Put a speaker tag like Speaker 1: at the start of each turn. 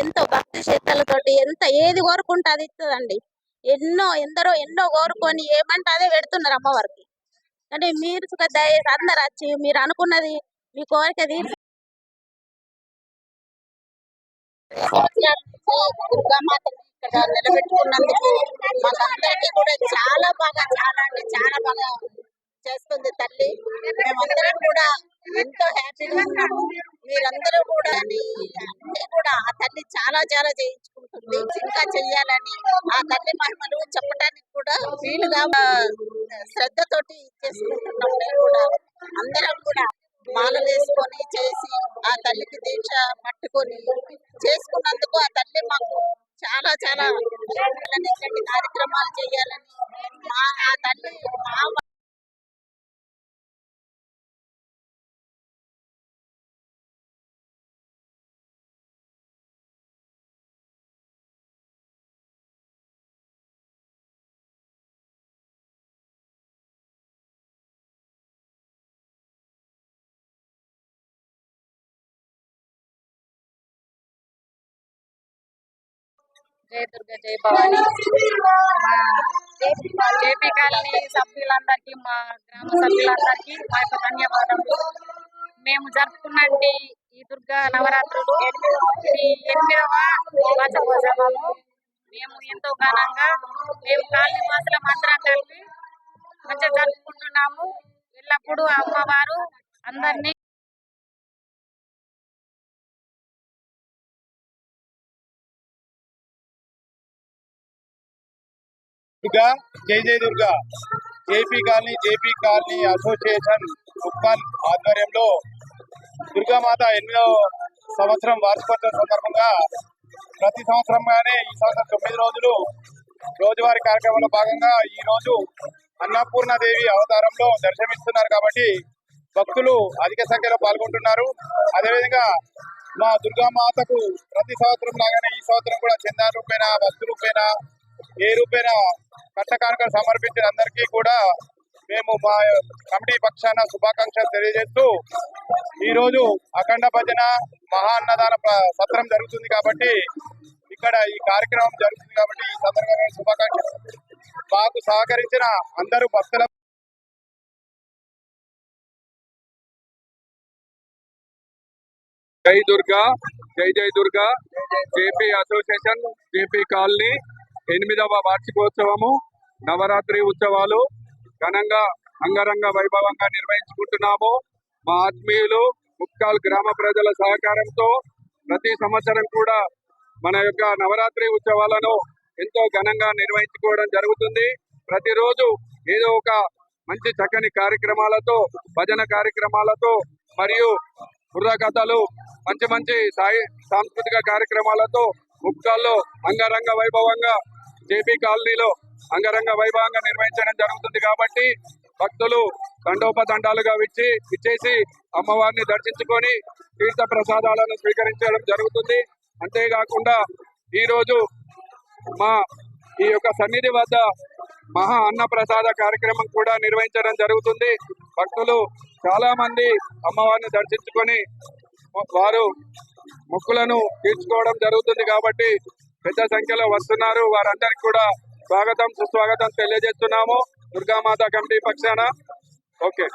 Speaker 1: ఎంతో భక్తి శ్రద్ధలతోటి ఎంత ఏది కోరుకుంటే అది ఇస్తుందండి. ఎన్నో ఎందరో ఎన్నో కోరుకొని ఏమంటే అదే పెడుతున్నారు అమ్మవారికి. అంటే మీరు దయ అందరు వచ్చి మీరు అనుకున్నది మీ కోరిక తీర్చి ఇక్కడ నిలబెట్టుకున్నందుకు మనందరికీ కూడా చాలా బాగా చాలా అంటే చాలా బాగా చేస్తుంది తల్లి. మేమందరం కూడా ఎంతో హ్యాపీగా ఉన్నాము. మీరందరూ కూడా అన్ని కూడా ఆ తల్లి చాలా చాలా చేయించుకుంటుంది. ఇంకా చెయ్యాలని ఆ తల్లి మహిమలు చెప్పడానికి కూడా వీలుగా శ్రద్ధతోటి చేసుకుంటున్నాం మేము కూడా. అందరం కూడా మాల వేసుకొని చేసి ఆ తల్లికి దీక్ష పట్టుకొని చేసుకున్నందుకు ఆ తల్లి మాకు చాలా చాలా కార్యక్రమాలు చేయాలని మా ఆ తల్లి
Speaker 2: జయ దుర్గా దుర్గ భవాని. జేపీ కాలనీ సభ్యులందరికీ మా గ్రామ సభ్యులందరికీ మా యొక్క ధన్యవాదములు. మేము జరుపుకున్నది ఈ దుర్గా నవరాత్రులు ఇది ఎనిమిదవ వార్షికోత్సవము మేము ఎంతో ఘనంగా మేము కాలనీ వాసుల మాత్రం కలిపి మంచిగా జరుపుకుంటున్నాము. ఎల్లప్పుడూ అమ్మవారు అందరినీ
Speaker 3: దుర్గా జై జై Durga. JP colony JP colony association ఉప్పాన్ ఆధ్వర్యంలో దుర్గామాత ఎనిమిదవ సంవత్సరం వార్షికోత్సవం సందర్భంగా ప్రతి సంవత్సరంగానే ఈ సంవత్సరం తొమ్మిది రోజులు రోజువారీ కార్యక్రమంలో భాగంగా ఈ రోజు అన్నపూర్ణాదేవి అవతారంలో దర్శనమిస్తున్నారు కాబట్టి భక్తులు అధిక సంఖ్యలో పాల్గొంటున్నారు. అదేవిధంగా మా దుర్గామాతకు ప్రతి సంవత్సరం లాగానే ఈ సంవత్సరం కూడా చందా రూపేణ వస్తు రూపేణ ఏ రూపేణ కట్ట సమర్పించిన అందరికీ కూడా మేము మా కమిటీ పక్షాన శుభాకాంక్షలు తెలియజేస్తూ ఈ రోజు అఖండ భజన మహా అన్నదాన సత్రం జరుగుతుంది కాబట్టి ఇక్కడ ఈ కార్యక్రమం జరుగుతుంది కాబట్టి ఈ సందర్భంగా శుభాకాంక్షలు. మాకు సహకరించిన అందరూ భక్తుల
Speaker 4: జై దుర్గా జై జై Durga JP association JP colony ఎనిమిదవ వార్షికోత్సవము నవరాత్రి ఉత్సవాలు ఘనంగా అంగరంగ వైభవంగా నిర్వహించుకుంటున్నాము. మా ఆత్మీయులు ముక్కాల్ గ్రామ ప్రజల సహకారంతో ప్రతి సంవత్సరం కూడా మన యొక్క నవరాత్రి ఉత్సవాలను ఎంతో ఘనంగా నిర్వహించుకోవడం జరుగుతుంది. ప్రతిరోజు ఏదో ఒక మంచి చక్కని కార్యక్రమాలతో భజన కార్యక్రమాలతో మరియు బుర్రకథలు మంచి మంచి సాయి సాంస్కృతిక కార్యక్రమాలతో ముక్కాల్లో అంగరంగ వైభవంగా జేపీ కాలనీలో అంగరంగ వైభవంగా నిర్వహించడం జరుగుతుంది కాబట్టి భక్తులు దండోపదండాలుగా విచ్చి ఇచ్చేసి అమ్మవారిని దర్శించుకొని తీర్థ ప్రసాదాలను స్వీకరించడం జరుగుతుంది. అంతేకాకుండా ఈరోజు మా ఈ యొక్క సన్నిధి వద్ద మహా అన్న ప్రసాద కార్యక్రమం కూడా నిర్వహించడం జరుగుతుంది. భక్తులు చాలా మంది అమ్మవారిని దర్శించుకొని వారు మొక్కులను తీర్చుకోవడం జరుగుతుంది కాబట్టి పెద్ద సంఖ్యలో వస్తున్నారు. వారందరికీ కూడా స్వాగతం సుస్వాగతం తెలియజేస్తున్నాము. దుర్గామాత కమిటీ పక్షాన. ఓకే.